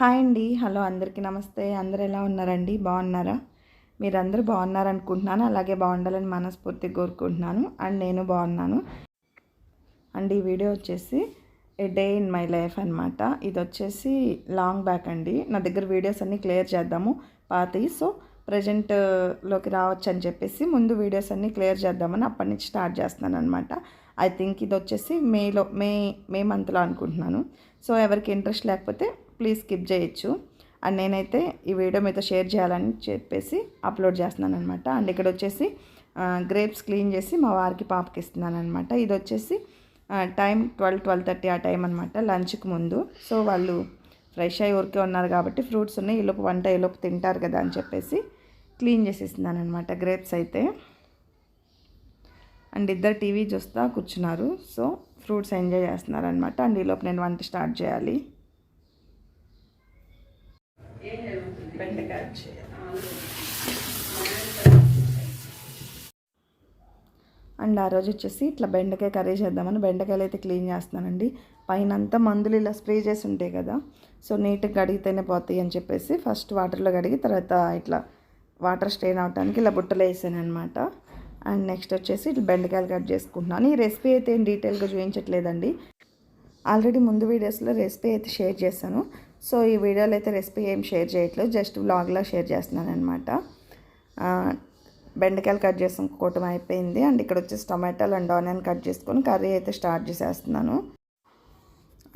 Hi అండి. Hello అందరికీ నమస్తే. అందరు ఎలా ఉన్నారండి? బాగున్నారా? మీరందరూ బాగున్నారనుకుంటున్నాను. అలాగే బాగుండాలని మనస్ఫూర్తిగా కోరుకుంటున్నాను. అండ్ నేను బాగున్నాను. అండ్ ఈ వీడియో వచ్చేసి a day in my life అనమాట ఇది వచ్చేసి లాంగ్ బ్యాక్ అండి. నా దగ్గర వీడియోస్ అన్నీ క్లియర్ చేద్దాము. పాతవి సో ప్రజెంట్లోకి రావచ్చు అని చెప్పేసి ముందు వీడియోస్ అన్నీ క్లియర్ చేద్దామని అప్పటి నుంచి స్టార్ట్ చేస్తున్నాను అనమాట ఐ థింక్ ఇది వచ్చేసి మేలో మే మే మంత్లో అనుకుంటున్నాను. సో ఎవరికి ఇంట్రెస్ట్ లేకపోతే ప్లీజ్ స్కిప్ చేయొచ్చు. అండ్ నేనైతే ఈ వీడియో మీతో షేర్ చేయాలని చెప్పేసి అప్లోడ్ చేస్తున్నాను అనమాట అండ్ ఇక్కడ వచ్చేసి గ్రేప్స్ క్లీన్ చేసి మా వారికి పాపకి ఇస్తున్నాను అనమాట ఇది వచ్చేసి టైం ట్వెల్వ్ ట్వెల్వ్ థర్టీ ఆ టైం అనమాట లంచ్కి ముందు. సో వాళ్ళు ఫ్రెష్ అయ్యి ఊరికే ఉన్నారు కాబట్టి ఫ్రూట్స్ ఉన్నాయి ఈలోపు వంట ఈలోపు తింటారు కదా అని చెప్పేసి క్లీన్ చేసేస్తున్నాను అనమాట గ్రేప్స్ అయితే. అండ్ ఇద్దరు టీవీ చూస్తా కూర్చున్నారు. సో ఫ్రూట్స్ ఎంజాయ్ చేస్తున్నారు అనమాట అండ్ ఈలోపు నేను వంట స్టార్ట్ చేయాలి. బెండకాయ చేయాలి. అండ్ ఆ రోజు వచ్చేసి ఇట్లా బెండకాయ కర్రీ చేద్దామని బెండకాయలు అయితే క్లీన్ చేస్తున్నానండి. పైన అంతా మందులు ఇలా స్ప్రే చేసి ఉంటాయి కదా సో నీట్గా కడిగితేనే పోతాయి అని చెప్పేసి ఫస్ట్ వాటర్లో కడిగి తర్వాత ఇట్లా వాటర్ స్ట్రెయిన్ అవడానికి ఇలా బుట్టలో వేసాను అనమాట అండ్ నెక్స్ట్ వచ్చేసి ఇట్లా బెండకాయలు కట్ చేసుకుంటున్నాను. ఈ రెసిపీ అయితే ఏం డీటెయిల్గా చూపించట్లేదండి. ఆల్రెడీ ముందు వీడియోస్లో రెసిపీ అయితే షేర్ చేశాను. సో ఈ వీడియోలో అయితే రెసిపీ ఏం షేర్ చేయట్లేదు జస్ట్ వ్లాగ్లో షేర్ చేస్తున్నాను అనమాట బెండకాయలు కట్ చేసుకోవటం అయిపోయింది. అండ్ ఇక్కడ వచ్చేసి టమాటాలు అండ్ ఆనియన్ కట్ చేసుకొని కర్రీ అయితే స్టార్ట్ చేసేస్తున్నాను.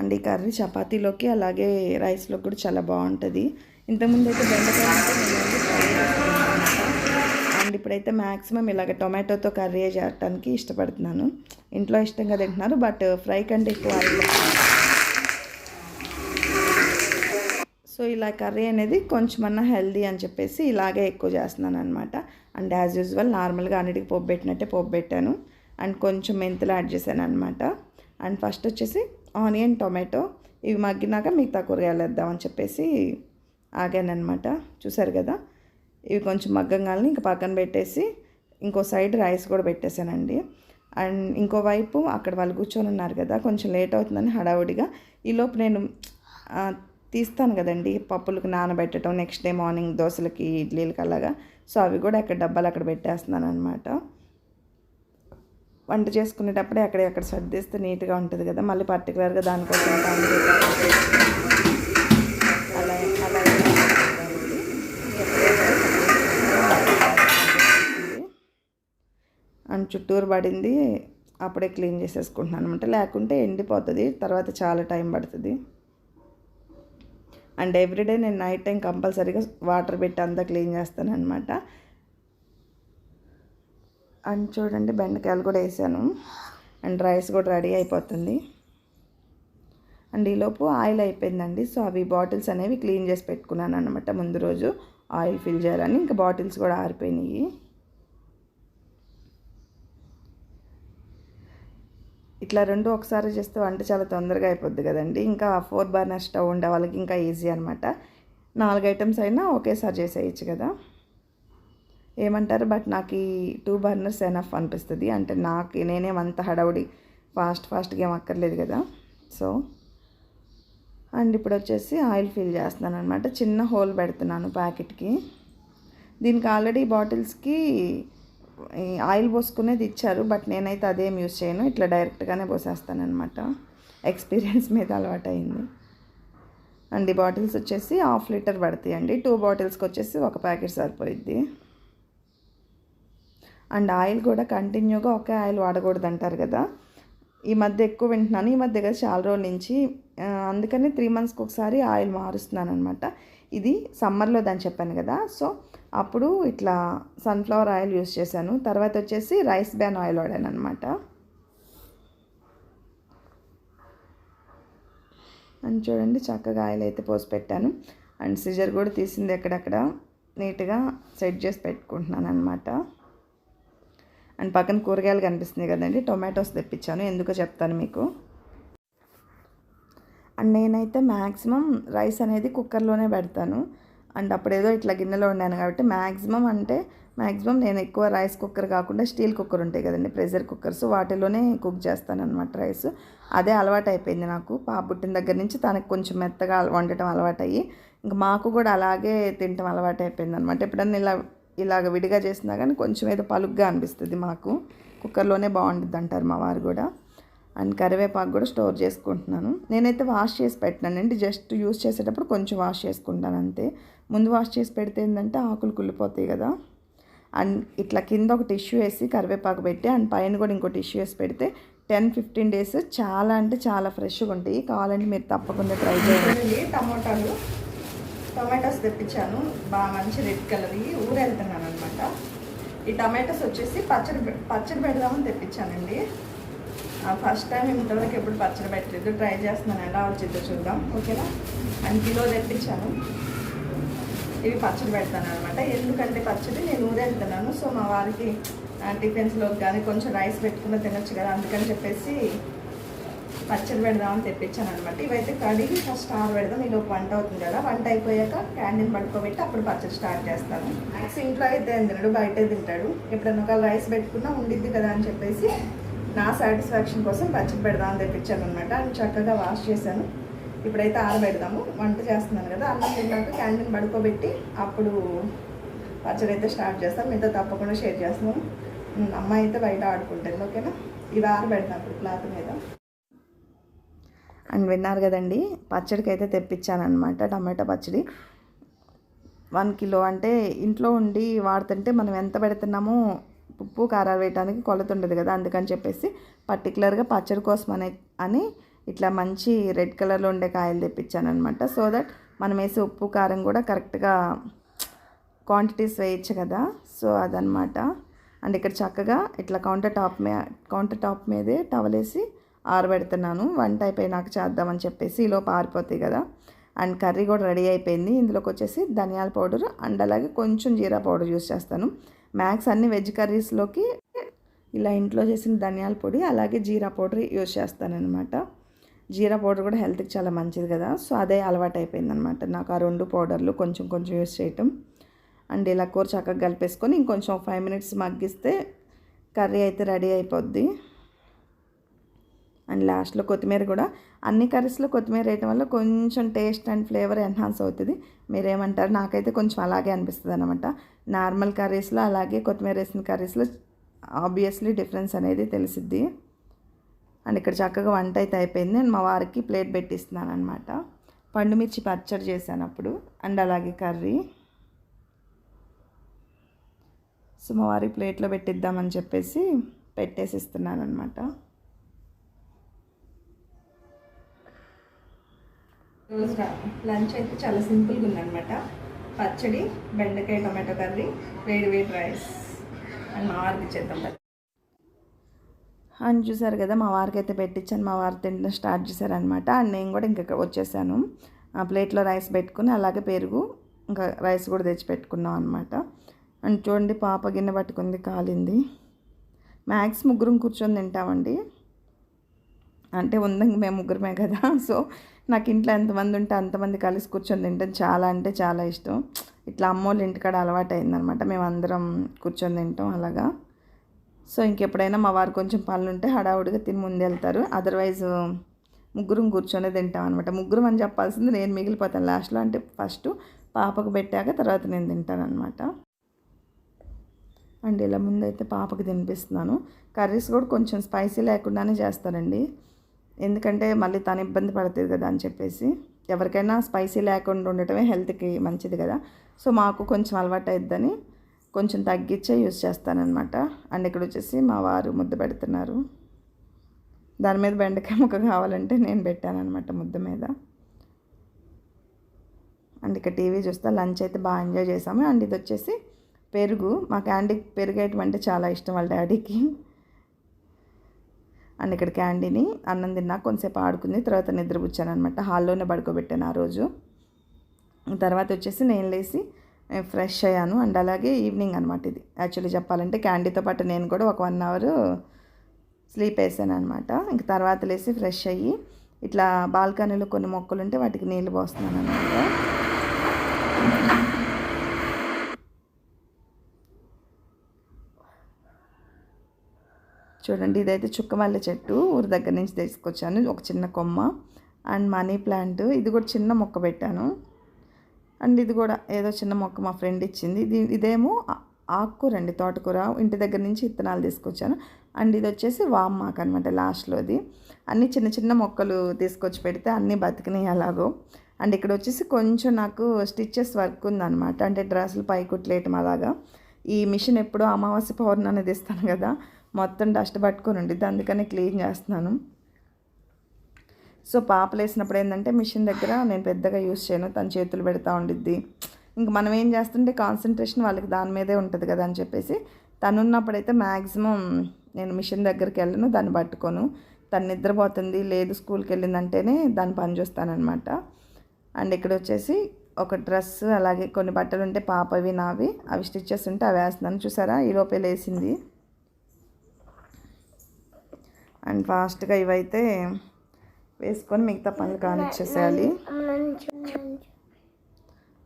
అండ్ ఈ కర్రీ చపాతీలోకి అలాగే రైస్లోకి కూడా చాలా బాగుంటుంది. ఇంతకుముందు అయితే బెండకాయలు అంటే అండ్ ఇప్పుడైతే మ్యాక్సిమం ఇలాగ టొమాటోతో కర్రీ చేయడానికి ఇష్టపడుతున్నాను. ఇంట్లో ఇష్టంగా తింటున్నారు బట్ ఫ్రై కంటే ఎక్కువ ఆయిల్ సో ఇలా కర్రీ అనేది కొంచెమన్నా హెల్దీ అని చెప్పేసి ఇలాగే ఎక్కువ చేస్తున్నాను అనమాట అండ్ యాజ్ యూజువల్ నార్మల్గా అన్నిటికి పోపు పెట్టినట్టే పోపు పెట్టాను. అండ్ కొంచెం మెంతులు యాడ్ చేశాను అనమాట అండ్ ఫస్ట్ వచ్చేసి ఆనియన్ టొమాటో ఇవి మగ్గినాక మిగతా కూరగాయలు వేద్దామని చెప్పేసి ఆగానమాట చూసారు కదా? ఇవి కొంచెం మగ్గంగాలని ఇంకా పక్కన పెట్టేసి ఇంకో సైడ్ రైస్ కూడా పెట్టేశానండి. అండ్ ఇంకో వైపు అక్కడ వాళ్ళు కూర్చొని ఉన్నారు కదా కొంచెం లేట్ అవుతుందని హడావుడిగా. ఈలోపు నేను తీస్తాను కదండి. పప్పులకు నానబెట్టడం నెక్స్ట్ డే మార్నింగ్ దోశలకి ఇడ్లీలకి అలాగా. సో అవి కూడా అక్కడ డబ్బాలు అక్కడ పెట్టేస్తున్నాను అనమాట వంట చేసుకునేటప్పుడే అక్కడ అక్కడ సర్దిస్తే నీట్గా ఉంటుంది కదా. మళ్ళీ పర్టికులర్గా దానికోసం అలా అలా అండ్ చుట్టూరు పడింది. అప్పుడే క్లీన్ చేసేసుకుంటున్నాను అనమాట లేకుంటే ఎండిపోతుంది. తర్వాత చాలా టైం పడుతుంది. అండ్ ఎవ్రీడే నేను నైట్ టైం కంపల్సరీగా వాటర్ పెట్టి అంతా క్లీన్ చేస్తాను అనమాట అండ్ చూడండి బెండకాయలు కూడా వేసాను. అండ్ రైస్ కూడా రెడీ అయిపోతుంది. అండ్ ఈలోపు ఆయిల్ అయిపోయిందండి. సో అవి బాటిల్స్ అనేవి క్లీన్ చేసి పెట్టుకున్నాను అనమాట ముందు రోజు ఆయిల్ ఫిల్ చేయాలని ఇంకా బాటిల్స్ కూడా ఆరిపోయినాయి. ఇట్లా రెండు ఒకసారి చేస్తే వంట చాలా తొందరగా అయిపోద్ది కదండి. ఇంకా ఫోర్ బర్నర్ స్టవ్ ఉండే వాళ్ళకి ఇంకా ఈజీ అనమాట నాలుగు ఐటమ్స్ అయినా ఒకేసారి చేసేయచ్చు కదా. ఏమంటారు? బట్ నాకు ఈ టూ బర్నర్స్ ఎనఫ్ అనిపిస్తుంది. అంటే నాకు నేనేం అంత హడావుడి ఫాస్ట్ ఫాస్ట్గా ఏం అక్కర్లేదు కదా. సో అండ్ ఇప్పుడు వచ్చేసి ఆయిల్ ఫిల్ చేస్తున్నాను అనమాట చిన్న హోల్ పెడుతున్నాను ప్యాకెట్కి. దీనికి ఆల్రెడీ బాటిల్స్కి ఆయిల్ పోసుకునేది ఇచ్చారు బట్ నేనైతే అదేం యూస్ చేయను. ఇట్లా డైరెక్ట్గానే పోసేస్తాను అనమాట ఎక్స్పీరియన్స్ మీద అలవాటు అయింది అండ్ ఈ బాటిల్స్ వచ్చేసి హాఫ్ లీటర్ పడతాయి అండి టూ బాటిల్స్కి వచ్చేసి ఒక ప్యాకెట్ సరిపోయిద్ది. అండ్ ఆయిల్ కూడా కంటిన్యూగా ఒకే ఆయిల్ వాడకూడదు అంటారు కదా. ఈ మధ్య ఎక్కువ వింటున్నాను. ఈ మధ్య కదా చాలా రోజుల నుంచి. అందుకని త్రీ మంత్స్కి ఒకసారి ఆయిల్ మారుస్తున్నాను అనమాట ఇది సమ్మర్లో దాన్ని చెప్పాను కదా. సో అప్పుడు ఇట్లా సన్ఫ్లవర్ ఆయిల్ యూస్ చేశాను. తర్వాత వచ్చేసి రైస్ బ్యాన్ ఆయిల్ వాడాను అనమాట అండ్ చూడండి చక్కగా ఆయిల్ అయితే పోసి పెట్టాను. అండ్ సిజర్ కూడా తీసింది ఎక్కడెక్కడ నీట్గా సెట్ చేసి పెట్టుకుంటున్నాను అనమాట అండ్ పక్కన కూరగాయలు కనిపిస్తున్నాయి కదండి టొమాటోస్ తెప్పించాను. ఎందుకో చెప్తాను మీకు. అండ్ నేనైతే మ్యాక్సిమం రైస్ అనేది కుక్కర్లోనే పెడతాను. అండ్ అప్పుడేదో ఇట్లా గిన్నెలో ఉండాను కాబట్టి మ్యాక్సిమం అంటే మ్యాక్సిమం నేను ఎక్కువ రైస్ కుక్కర్ కాకుండా స్టీల్ కుక్కర్ ఉంటాయి కదండి ప్రెషర్ కుక్కర్స్. వాటిలోనే కుక్ చేస్తాననమాట రైస్. అదే అలవాటు అయిపోయింది నాకు. పాప పుట్టిన దగ్గర నుంచి తనకు కొంచెం మెత్తగా వండటం అలవాటయ్యి ఇంకా మాకు కూడా అలాగే తినటం అలవాటు అయిపోయింది అనమాట ఎప్పుడన్నా ఇలా ఇలాగ విడిగా చేసినా కానీ కొంచెం ఏదో పలుగ్గా అనిపిస్తుంది మాకు. కుక్కర్లోనే బాగుంటుంది అంటారు మా వారు కూడా. అండ్ కరివేపాకు కూడా స్టోర్ చేసుకుంటున్నాను. నేనైతే వాష్ చేసి పెట్టినానండి జస్ట్ యూస్ చేసేటప్పుడు కొంచెం వాష్ చేసుకుంటాను అంతే. ముందు వాష్ చేసి పెడితే ఏంటంటే ఆకులు కుళ్ళిపోతాయి కదా. అండ్ ఇట్లా కింద ఒక టిష్యూ వేసి కరివేపాకు పెట్టి అండ్ పైన కూడా ఇంకో టిష్యూ వేసి పెడితే టెన్ ఫిఫ్టీన్ డేస్ చాలా అంటే చాలా ఫ్రెష్గా ఉంటాయి. కావాలంటే మీరు తప్పకుండా ట్రై చేయండి. టమోటాలు. టొమాటోస్ తెప్పించాను. బాగా మంచి రెడ్ కలర్ ఊరు వెళ్తున్నాను అనమాట ఈ టమాటోస్ వచ్చేసి పచ్చడి పచ్చడి పెడదామని తెప్పించానండి. ఫస్ట్ టైం ఇంతవరకు ఎప్పుడు పచ్చడి పెట్టలేదు. ట్రై చేస్తున్నాను. ఎలా వచ్చిందో చూద్దాం. ఓకేనా? అండ్ కిలో తెప్పించాను. ఇవి పచ్చడి పెడతాను అనమాట ఎందుకంటే పచ్చడి నేను ఊరెళ్తున్నాను సో మా వారికి ఆ, టిఫిన్స్లో కానీ కొంచెం రైస్ పెట్టుకున్న తినొచ్చు కదా అందుకని చెప్పేసి పచ్చడి పెడదామని తెప్పించాను అనమాట ఇవైతే కడిగి ఫస్ట్ ఆరు పెడదాం. ఈ లోపు వంట అవుతుంది కదా. వంట అయిపోయాక క్యాండిల్ పడుకోబెట్టి అప్పుడు పచ్చడి స్టార్ట్ చేస్తాను. మ్యాక్స్ ఇంట్లో అయితే తినడు బయటే తింటాడు. ఎప్పుడైనా ఒక రైస్ పెట్టుకున్నా ఉండిద్ది కదా అని చెప్పేసి నా సాటిస్ఫాక్షన్ కోసం పచ్చడి పెడదామని తెప్పించాను అనమాట అని చక్కగా వాష్ చేశాను. ఇప్పుడైతే ఆరబెడదాము. వంట చేస్తున్నాను కదా. అన్నం తిన్నాక క్యాంటీన్ పడుకోబెట్టి అప్పుడు పచ్చడి అయితే స్టార్ట్ చేస్తాం. మీతో తప్పకుండా షేర్ చేస్తున్నాం అమ్మాయి అయితే బయట ఆడుకుంటుంది. ఓకేనా? ఇవి ఆరబెడతాం ఇప్పుడు క్లాత్ మీద. అండ్ విన్నారు కదండి పచ్చడికి అయితే తెప్పించానమాట టమాటా పచ్చడి. వన్ కిలో అంటే ఇంట్లో ఉండి వాడుతుంటే మనం ఎంత పెడుతున్నామో ఉప్పు కారాలు వేయడానికి కొలత ఉండదు కదా అందుకని చెప్పేసి పర్టికులర్గా పచ్చడి కోసం అనే అని ఇట్లా మంచి రెడ్ కలర్లో ఉండే కాయలు తెప్పించాను అనమాట సో దట్ మనం వేసే ఉప్పు కారం కూడా కరెక్ట్గా క్వాంటిటీస్ వేయచ్చు కదా. సో అదనమాట అండ్ ఇక్కడ చక్కగా ఇట్లా కౌంటర్ టాప్ మీద కౌంటర్ టాప్ మీదే టవల్ వేసి ఆరబెడుతున్నాను. వంట అయిపోయినాక చేద్దామని చెప్పేసి ఈలోపు ఆరిపోతాయి కదా. అండ్ కర్రీ కూడా రెడీ అయిపోయింది. ఇందులోకి వచ్చేసి ధనియాల పౌడర్ అండ్ అలాగే కొంచెం జీరా పౌడర్ యూస్ చేస్తాను. మ్యాక్స్ అన్ని వెజ్ కర్రీస్లోకి ఇలా ఇంట్లో చేసిన ధనియాల పొడి అలాగే జీరా పౌడర్ యూస్ చేస్తానన్నమాట. జీరా పౌడర్ కూడా హెల్త్కి చాలా మంచిది కదా. సో అదే అలవాటు అయిపోయిందనమాట నాకు ఆ రెండు పౌడర్లు కొంచెం కొంచెం యూస్ చేయటం. అండ్ ఇలా కూర చక్కగా కలిపేసుకొని ఇంకొంచెం ఫైవ్ మినిట్స్ మగ్గిస్తే కర్రీ అయితే రెడీ అయిపోద్ది. అండ్ లాస్ట్లో కొత్తిమీర కూడా అన్ని కర్రీస్లో కొత్తిమీర వేయటం వల్ల కొంచెం టేస్ట్ అండ్ ఫ్లేవర్ ఎన్హాన్స్ అవుతుంది. మీరేమంటారు? నాకైతే కొంచెం అలాగే అనిపిస్తుంది అనమాట నార్మల్ కర్రీస్లో అలాగే కొత్తిమీర వేసిన కర్రీస్లో ఆబ్వియస్లీ డిఫరెన్స్ అనేది తెలిసిద్ది. అండ్ ఇక్కడ చక్కగా వంట అయితే అయిపోయింది. అండ్ మా వారికి ప్లేట్ పెట్టిస్తున్నాను అనమాట పండుమిర్చి పచ్చడి చేశాను అప్పుడు. అండ్ అలాగే కర్రీ. సో మా వారికి ప్లేట్లో పెట్టిద్దామని చెప్పేసి పెట్టేసి ఇస్తున్నాను అనమాట రోజు లంచ్ uh, అయితే చాలా సింపుల్గా ఉందన్నమాట. పచ్చడి బెండకాయ టమాటో కర్రీ వేడి వేడి రైస్ అండ్ మా వారికి చేద్దాం అని చూసారు కదా మా వారికి అయితే పెట్టించాను. మా వారు తినడం స్టార్ట్ చేశారనమాట అండ్ నేను కూడా ఇంకా వచ్చేసాను. ఆ ప్లేట్లో రైస్ పెట్టుకుని అలాగే పెరుగు ఇంకా రైస్ కూడా తెచ్చి పెట్టుకున్నాం అనమాట అండ్ చూడండి పాప గిన్నె పట్టుకుంది కాలింది. మ్యాక్స్ ముగ్గురం కూర్చొని తింటామండి. అంటే ఉందండి మేము ముగ్గురమే కదా. సో నాకు ఇంట్లో ఎంతమంది ఉంటే అంతమంది కలిసి కూర్చొని తింటాం చాలా అంటే చాలా ఇష్టం. ఇట్లా అమ్మోళ్ళ ఇంటికాడ అలవాటు అయిందనమాట మేము అందరం కూర్చొని తింటాం అలాగా. సో ఇంకెప్పుడైనా మా వారు కొంచెం పనులు ఉంటే హడావుడిగా తిని ముందు వెళ్తారు అదర్వైజ్ ముగ్గురం కూర్చొని తింటాం అనమాట ముగ్గురం అని చెప్పాల్సింది నేను మిగిలిపోతాను లాస్ట్లో. అంటే ఫస్ట్ పాపకు పెట్టాక తర్వాత నేను తింటాను అనమాట అండ్ ఇలా ముందైతే పాపకు తినిపిస్తున్నాను. కర్రీస్ కూడా కొంచెం స్పైసీ లేకుండానే చేస్తానండి ఎందుకంటే మళ్ళీ తను ఇబ్బంది పడుతుంది కదా అని చెప్పేసి. ఎవరికైనా స్పైసీ లేకుండా ఉండటమే హెల్త్కి మంచిది కదా. సో మాకు కొంచెం అలవాటు అయిద్దని కొంచెం తగ్గించే యూజ్ చేస్తానన్నమాట. అండ్ ఇక్కడ వచ్చేసి మా వారు ముద్ద పెడుతున్నారు. దాని మీద బెండకాయ ముక్క కావాలంటే నేను పెట్టానమాట ముద్ద మీద. అండ్ ఇక టీవీ చూస్తా లంచ్ అయితే బాగా ఎంజాయ్ చేసాము అండ్ ఇది వచ్చేసి పెరుగు. మా క్యాండీ పెరుగేయటం అంటే చాలా ఇష్టం వాళ్ళ డాడీకి. అండ్ ఇక్కడ క్యాండీని అన్నం తిన్నా కొంతసేపు ఆడుకుంది తర్వాత నిద్రపుచ్చాను అనమాట హాల్లోనే పడుకోబెట్టాను ఆ రోజు. తర్వాత వచ్చేసి నేను లేచి ఫ్రెష్ అయ్యాను. అండ్ అలాగే ఈవినింగ్ అనమాట ఇది. యాక్చువల్లీ చెప్పాలంటే క్యాండీతో పాటు నేను కూడా ఒక వన్ అవర్ స్లీప్ వేసాను అనమాట ఇంక తర్వాత లేచి ఫ్రెష్ అయ్యి ఇట్లా బాల్కనీలో కొన్ని మొక్కలు ఉంటే వాటికి నీళ్ళు పోస్తున్నాను అనమాట చూడండి ఇదైతే చుక్కమల్లె చెట్టు. ఊరి దగ్గర నుంచి తీసుకొచ్చాను. ఒక చిన్న కొమ్మ అండ్ మనీ ప్లాంట్. ఇది కూడా చిన్న మొక్క పెట్టాను. అండ్ ఇది కూడా ఏదో చిన్న మొక్క మా ఫ్రెండ్ ఇచ్చింది. ఇది ఇదేమో ఆకుకూర అండి తోటకూర. ఇంటి దగ్గర నుంచి విత్తనాలు తీసుకొచ్చాను. అండ్ ఇది వచ్చేసి వామ్మాక్ అనమాట లాస్ట్లోది అన్ని చిన్న చిన్న మొక్కలు తీసుకొచ్చి పెడితే అన్నీ బతికినాయి అలాగో. అండ్ ఇక్కడ వచ్చేసి కొంచెం నాకు స్టిచ్చెస్ వర్క్ ఉందన్నమాట. అంటే డ్రెస్సులు పై కుట్లేయటం అలాగా. ఈ మిషన్ ఎప్పుడో అమావాస్య పౌర్ణాన్ని అనేది ఇస్తాను కదా. మొత్తం డస్ట్ పట్టుకొని ఉండిద్ది. అందుకనే క్లీన్ చేస్తున్నాను. సో పాపలు వేసినప్పుడు ఏంటంటే మిషన్ దగ్గర నేను పెద్దగా యూస్ చేయను. తన చేతులు పెడతా ఉండిద్ది. ఇంక మనం ఏం చేస్తుంటే కాన్సన్ట్రేషన్ వాళ్ళకి దాని మీదే ఉంటుంది కదా అని చెప్పేసి తనున్నప్పుడైతే మ్యాక్సిమం నేను మిషన్ దగ్గరికి వెళ్ళను దాన్ని పట్టుకోను. తను నిద్రపోతుంది లేదు స్కూల్కి వెళ్ళిందంటేనే దాన్ని పని చూస్తానమాట అండ్ ఇక్కడ వచ్చేసి ఒక డ్రెస్ అలాగే కొన్ని బట్టలు ఉంటే పాపవి నావి. అవి స్టిచ్చెస్ ఉంటే అవి వేస్తున్నాను. చూసారా? ఈ లోపే లేసింది అండ్ ఫాస్ట్గా ఇవైతే వేసుకొని మిగతా పనులు కానిచ్చేసేయాలి.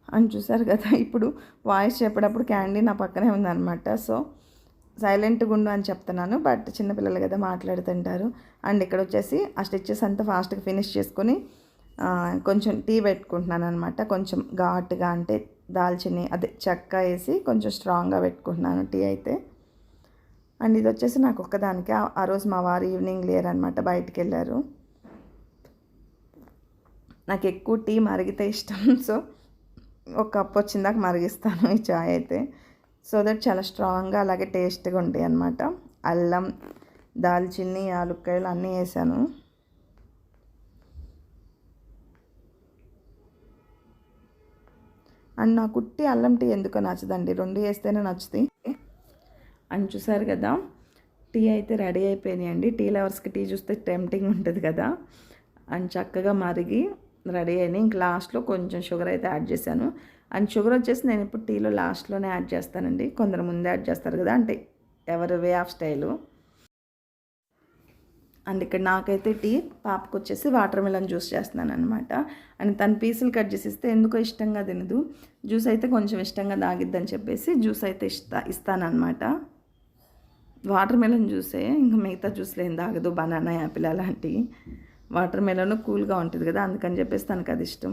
అని చూసారు కదా ఇప్పుడు వాయిస్ చెప్పేటప్పుడు క్యాండీ నా పక్కనే ఉందన్నమాట. సో సైలెంట్గా ఉండు అని చెప్తున్నాను బట్ చిన్నపిల్లలు కదా మాట్లాడుతుంటారు. అండ్ ఇక్కడ వచ్చేసి ఆ స్టిచ్చెస్ అంతా ఫాస్ట్గా ఫినిష్ చేసుకొని కొంచెం టీ పెట్టుకుంటున్నాను అనమాట కొంచెం ఘాటుగా అంటే దాల్చిని అదే చెక్క వేసి కొంచెం స్ట్రాంగ్గా పెట్టుకుంటున్నాను టీ అయితే. అండ్ ఇది వచ్చేసి నాకు ఒక్కదానికి ఆ- రోజు మా వారు ఈవినింగ్ లేరు అనమాట బయటికి వెళ్ళారు నాకు ఎక్కువ టీ మరిగితే ఇష్టం. సో ఒక కప్ వచ్చిందాక మరిగిస్తాను ఈ చాయ్ అయితే. సో దట్ చాలా స్ట్రాంగ్గా అలాగే టేస్ట్గా ఉంటాయి అన్నమాట అల్లం దాల్చిన్ని యాలుక్కాయలు అన్నీ వేసాను. అండ్ నా కుట్టి అల్లం టీ ఎందుకో నచ్చదండి. రెండు వేస్తేనే నచ్చుతాయి. అండ్ చూసారు కదా. టీ అయితే రెడీ అయిపోయినాయండి. టీ లవర్స్కి టీ చూస్తే టెంప్టింగ్ ఉంటుంది కదా. అండ్ చక్కగా మరిగి రెడీ అయినాయి. ఇంక లాస్ట్లో కొంచెం షుగర్ అయితే యాడ్ చేశాను. అండ్ షుగర్ వచ్చేసి నేను ఇప్పుడు టీలో లాస్ట్లోనే యాడ్ చేస్తానండి. కొందరు ముందే యాడ్ చేస్తారు కదా. అంటే ఎవరి వే ఆఫ్ స్టైలు. అండ్ ఇక్కడ నాకైతే టీ పాపకు వచ్చేసి వాటర్ మిలన్ జ్యూస్ చేస్తున్నాను అనమాట అండ్ తన పీసులు కట్ చేసి ఇస్తే ఎందుకో ఇష్టంగా తినదు. జ్యూస్ అయితే కొంచెం ఇష్టంగా తాగిద్దని చెప్పేసి జ్యూస్ అయితే ఇస్తా ఇస్తానమాట వాటర్ మెలన్ జ్యూసే ఇంకా మిగతా జ్యూస్లు ఏం తాగదు బనానా యాపిల్ అలాంటివి వాటర్ మెలన్ కూల్గా ఉంటుంది కదా అందుకని చెప్పేసి తనకు అది ఇష్టం.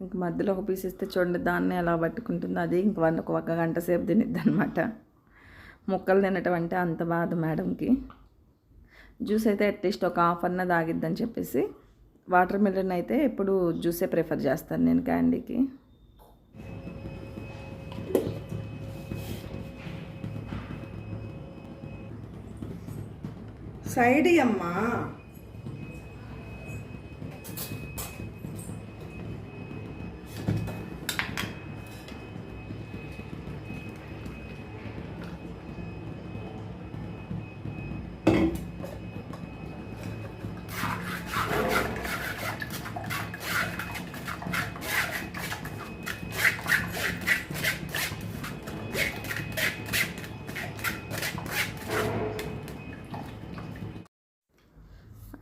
ఇంక మధ్యలో ఒక పీస్ ఇస్తే చూడండి దాన్ని ఎలా పట్టుకుంటుందో. అది ఇంక వన్ ఒక ఒక గంట సేపు తినిద్ది అనమాట ముక్కలు తినటం అంటే అంత బాధ మేడంకి. జ్యూస్ అయితే అట్లీస్ట్ ఒక హాఫ్ అన్న తాగిద్దని చెప్పేసి వాటర్ మిలన్ అయితే ఎప్పుడు జ్యూసే ప్రిఫర్ చేస్తాను నేను క్యాండీకి. సైడ్ అమ్మా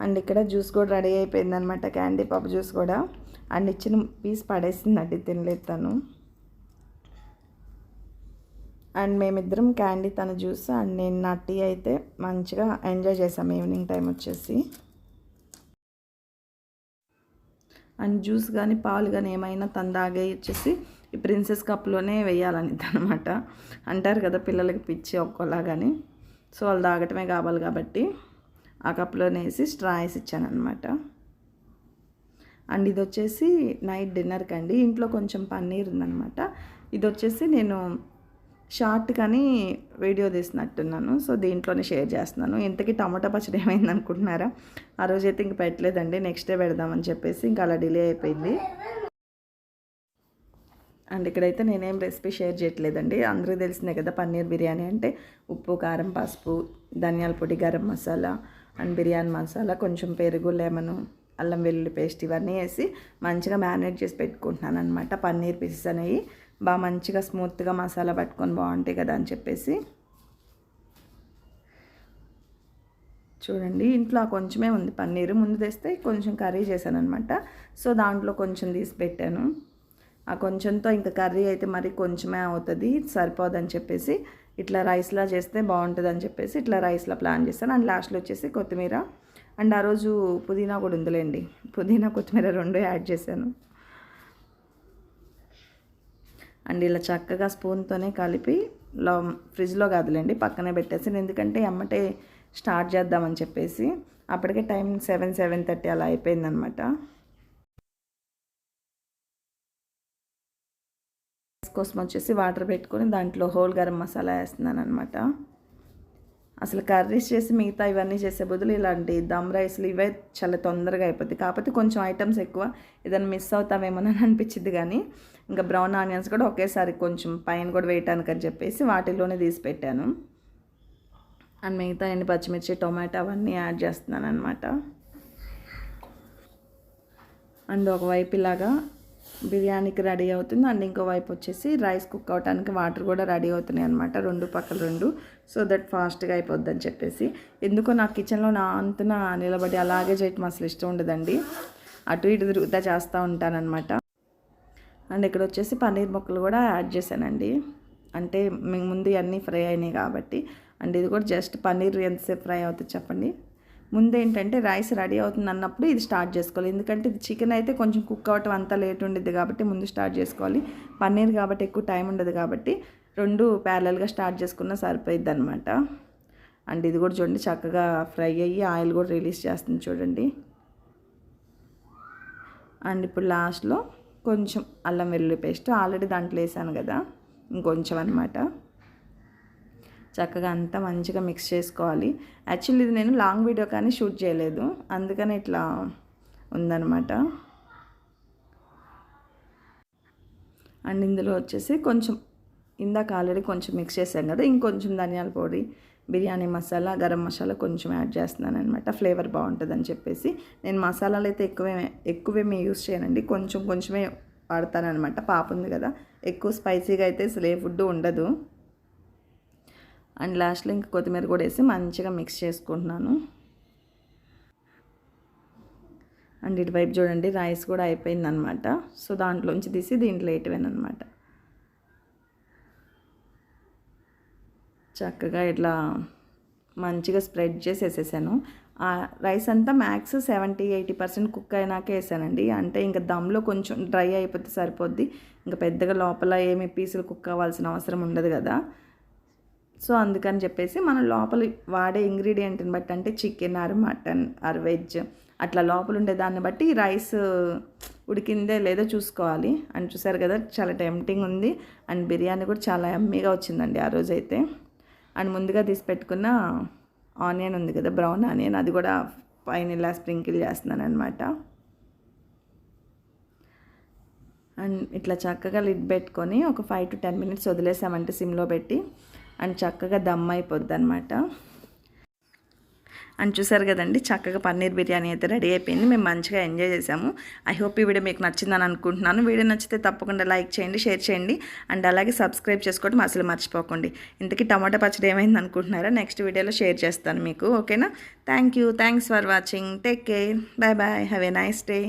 అండ్ ఇక్కడ జ్యూస్ కూడా రెడీ అయిపోయింది అనమాట క్యాండీ పప్పు జ్యూస్ కూడా. అండ్ ఇచ్చిన పీస్ పడేసిందండి తినలేదు తను. అండ్ మేమిద్దరం క్యాండీ తన జ్యూస్ అండ్ నేను నా టీ అయితే మంచిగా ఎంజాయ్ చేసాము ఈవినింగ్ టైం వచ్చేసి. అండ్ జ్యూస్ కానీ పాలు కానీ ఏమైనా తను తాగే వచ్చేసి ఈ ప్రిన్సెస్ కప్లోనే వేయాలని అనమాట అంటారు కదా పిల్లలకి పిచ్చి ఒక్కోలాగాని సో వాళ్ళు తాగటమే కావాలి కాబట్టి. ఆ కప్లోనే వేసి స్ట్రా వేసి ఇచ్చాను అనమాట అండ్ ఇది వచ్చేసి నైట్ డిన్నర్కి అండి ఇంట్లో కొంచెం పన్నీర్ ఉందన్నమాట ఇది వచ్చేసి నేను షార్ట్ కానీ వీడియో తీసినట్టున్నాను. సో దీంట్లోనే షేర్ చేస్తున్నాను. ఇంతకీ టమాటా పచ్చడి ఏమైంది అనుకుంటున్నారా ఆ రోజు అయితే ఇంక పెట్టలేదండి. నెక్స్ట్ డే పెడదామని చెప్పేసి ఇంకా అలా డిలే అయిపోయింది. అండ్ ఇక్కడైతే నేనేం రెసిపీ షేర్ చేయట్లేదండి. అందరూ తెలిసిందే కదా పన్నీర్ బిర్యానీ అంటే ఉప్పు కారం పసుపు ధనియాల పొడి గరం మసాలా అండ్ బిర్యానీ మసాలా కొంచెం పెరుగు లెమను అల్లం వెల్లుల్లి పేస్ట్ ఇవన్నీ వేసి మంచిగా మ్యారినేట్ చేసి పెట్టుకుంటున్నాను అనమాట పన్నీర్ పీసెస్ అనేవి. బాగా మంచిగా స్మూత్గా మసాలా పట్టుకొని బాగుంటాయి కదా అని చెప్పేసి. చూడండి ఇంట్లో కొంచెమే ఉంది పన్నీరు. ముందు తెస్తే కొంచెం కర్రీ చేశాను అనమాట సో దాంట్లో కొంచెం తీసి పెట్టాను. ఆ కొంచెంతో ఇంకా కర్రీ అయితే మరి కొంచెమే అవుతుంది సరిపోదని చెప్పేసి ఇట్లా రైస్లా చేస్తే బాగుంటుంది అని చెప్పేసి ఇట్లా రైస్లా ప్లాన్ చేస్తాను. అండ్ లాస్ట్లో వచ్చేసి కొత్తిమీర. అండ్ ఆ రోజు పుదీనా కూడా ఉందిలేండి. పుదీనా కొత్తిమీర రెండు యాడ్ చేశాను. అండ్ ఇలా చక్కగా స్పూన్తోనే కలిపి లో ఫ్రిడ్జ్లో కాదులేండి పక్కనే పెట్టేసి ఎందుకంటే ఎమ్మటే స్టార్ట్ చేద్దామని చెప్పేసి. అప్పటికే టైం సెవెన్ సెవెన్ థర్టీ అలా అయిపోయిందనమాట. కోసం వచ్చేసి వాటర్ పెట్టుకొని దాంట్లో హోల్ గరం మసాలా వేస్తున్నాను అనమాట అసలు కర్రీస్ చేసి మిగతా ఇవన్నీ చేసే బదులు ఇలాంటి దమ్ రైస్లు ఇవే చాలా తొందరగా అయిపోద్ది కాకపోతే కొంచెం ఐటమ్స్ ఎక్కువ ఏదైనా మిస్ అవుతామేమోనని అనిపించింది కానీ ఇంకా బ్రౌన్ ఆనియన్స్ కూడా ఒకేసారి కొంచెం పైన కూడా వేయటానికి అని చెప్పేసి వాటిలోనే తీసి పెట్టాను. అండ్ మిగతా ఎండి పచ్చిమిర్చి టొమాటో అవన్నీ యాడ్ చేస్తున్నాను అనమాట అండ్ ఒకవైపు ఇలాగా బిర్యానీకి రెడీ అవుతుంది. అండ్ ఇంకో వైపు వచ్చేసి రైస్ కుక్ అవడానికి వాటర్ కూడా రెడీ అవుతున్నాయి అనమాట రెండు పక్కల రెండు. సో దట్ ఫాస్ట్గా అయిపోద్ది అని చెప్పేసి. ఎందుకో నా కిచెన్లో నా అంతన నిలబడి అలాగే చేయటం అసలు ఇష్టం ఉండదండి. అటు ఇటు తిరుగుతా చేస్తూ ఉంటానన్నమాట. అండ్ ఇక్కడ వచ్చేసి పన్నీర్ ముక్కలు కూడా యాడ్ చేశానండి. అంటే ముందు అన్నీ ఫ్రై అయినాయి కాబట్టి. అండ్ ఇది కూడా జస్ట్ పన్నీర్ ఎంతసేపు ఫ్రై అవుతుంది చెప్పండి. ముందేంటంటే రైస్ రెడీ అవుతుంది అన్నప్పుడు ఇది స్టార్ట్ చేసుకోవాలి. ఎందుకంటే ఇది చికెన్ అయితే కొంచెం కుక్ అవ్వటం అంతా లేట్ ఉండేది కాబట్టి ముందు స్టార్ట్ చేసుకోవాలి. పన్నీర్ కాబట్టి ఎక్కువ టైం ఉండదు కాబట్టి రెండు ప్యారలల్గా స్టార్ట్ చేసుకున్న సరిపోయిద్ది అనమాట అండ్ ఇది కూడా చూడండి చక్కగా ఫ్రై అయ్యి ఆయిల్ కూడా రిలీజ్ చేస్తుంది చూడండి. అండ్ ఇప్పుడు లాస్ట్లో కొంచెం అల్లం వెల్లుల్లి పేస్ట్. ఆల్రెడీ దాంట్లో వేసాను కదా ఇంకొంచెం అనమాట చక్కగా అంతా మంచిగా మిక్స్ చేసుకోవాలి. యాక్చువల్లీ ఇది నేను లాంగ్ వీడియో కానీ షూట్ చేయలేదు. అందుకని ఇట్లా ఉందన్నమాట. అండ్ ఇందులో వచ్చేసి కొంచెం ఇందాక ఆల్రెడీ కొంచెం మిక్స్ చేసాం కదా ఇంకొంచెం ధనియాల పొడి బిర్యానీ మసాలా గరం మసాలా కొంచెం యాడ్ చేస్తున్నాను అనమాట ఫ్లేవర్ బాగుంటుందని చెప్పేసి. నేను మసాలాలు అయితే ఎక్కువే ఎక్కువేమీ యూస్ చేయనండి. కొంచెం కొంచెమే వాడతానమాట పాప ఉంది కదా. ఎక్కువ స్పైసీగా అయితే అసలు ఏ ఫుడ్ ఉండదు. అండ్ లాస్ట్లో ఇంకా కొత్తిమీర కూడా వేసి మంచిగా మిక్స్ చేసుకుంటున్నాను. అండ్ ఇటువైపు చూడండి రైస్ కూడా అయిపోయిందనమాట. సో దాంట్లోంచి తీసి దీంట్లో అనమాట చక్కగా ఇట్లా మంచిగా స్ప్రెడ్ చేసి వేసేసాను. రైస్ అంతా max seventy eighty percent cook అయినాకే వేసానండి. అంటే ఇంకా దమ్లో కొంచెం డ్రై అయిపోతే సరిపోద్ది. ఇంకా పెద్దగా లోపల ఏమి పీసులు కుక్ అవ్వాల్సిన అవసరం ఉండదు కదా. సో అందుకని చెప్పేసి మనం లోపల వాడే ఇంగ్రీడియంట్ని బట్టి అంటే chicken or mutton or veg అట్లా లోపల ఉండే దాన్ని బట్టి రైస్ ఉడికిందే లేదో చూసుకోవాలి. అని చూసారు కదా చాలా టెంప్టింగ్ ఉంది. అండ్ బిర్యానీ కూడా చాలా ఎమ్మీగా వచ్చిందండి ఆ రోజైతే. అండ్ ముందుగా తీసి పెట్టుకున్న ఆనియన్ ఉంది కదా బ్రౌన్ ఆనియన్ అది కూడా పైన ఇలా స్ప్రింకిల్ చేస్తున్నాను అనమాట అండ్ ఇట్లా చక్కగా లిడ్ పెట్టుకొని ఒక ఫైవ్ టు టెన్ మినిట్స్ వదిలేసామంటే సిమ్లో పెట్టి. అండ్ చక్కగా దమ్ అయిపోద్ది అనమాట అని చూసారు కదండి చక్కగా పన్నీర్ బిర్యానీ అయితే రెడీ అయిపోయింది. మేము మంచిగా ఎంజాయ్ చేసాము. ఐ హోప్ ఈ వీడియో మీకు నచ్చిందని అనుకుంటున్నాను. వీడియో నచ్చితే తప్పకుండా లైక్ చేయండి షేర్ చేయండి. అండ్ అలాగే సబ్స్క్రైబ్ చేసుకోవడం అసలు మర్చిపోకండి. ఇంతకీ టమాటా పచ్చడి ఏమైంది అనుకుంటున్నారా? నెక్స్ట్ వీడియోలో షేర్ చేస్తాను మీకు. ఓకేనా? Thank you. Thanks for watching. Take care. Bye bye. Have a nice day.